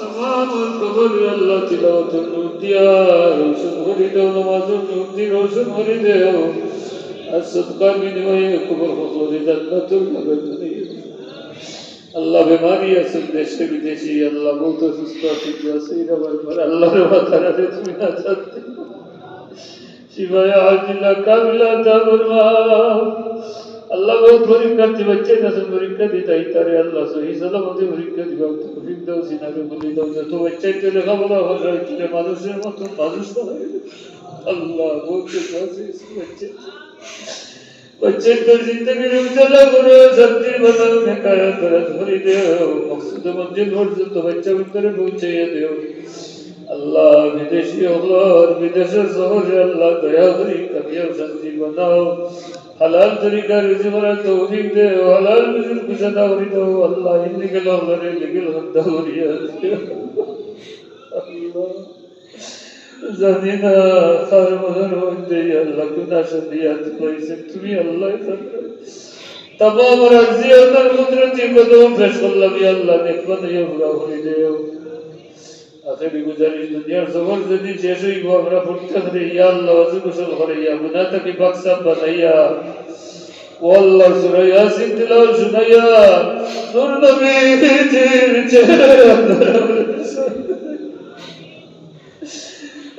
আল্লাহ। আল্লাহ বেমারি আছে দেশে বিদেশি, আল্লাহ বহুত অসুস্থ আছে কি আছে এরা বারবার আল্লাহর মাথার তুমি না জানতে শিবায় আজিল্লা কাবিলা الله توريكا تبتشينا سمريكا دي تايتاري الله سوهي سلام دي مريكا دي وقت كفيك دو سينا دي بلي دو دي تو بتشيك دي لغا بلا فرق دي مادوش دي مطلب مادوش دي الله بوك دي باسي اسم بتشيك بچے تو زندگی میں چلا کرو سبزی بناؤ میں کایا کرا دھوری دیو مقصود منزل اور تو بچہ بکر پوچھے دیو আল্লাহ বিদেশি অবলর বিদেশের সহজে আল্লাহ দয়া করি কামিয়াব শান্তি বানাও হালাল তরিকা রুজি করার তৌফিক দে হালাল রুজির পিছা দাউরি দাও আল্লাহ ইল্লিগে লঙ্গরে লিগে লঙ্গ দাউরি জানি না তার মনের মধ্যে আল্লাহ গুনা সদিয়াত করেছে তুমি আল্লাহ তবা আমার জিয়াদার কুদরতি পেশ করলাম আল্লাহ হরি দেও Atemi guzarıştı diğer zaman dedi ceşu ibu amra fırtıkri ya Allah azı kusul kare ya bunata ki baksa bana ya Wallah sura yasin tilav şuna ya Nur nabidir cehennem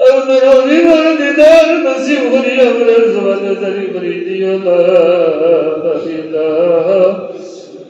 আপনার অভিমান দিদার নসিব করি আপনার জবান জারি করি দিও না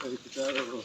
Felicitar a los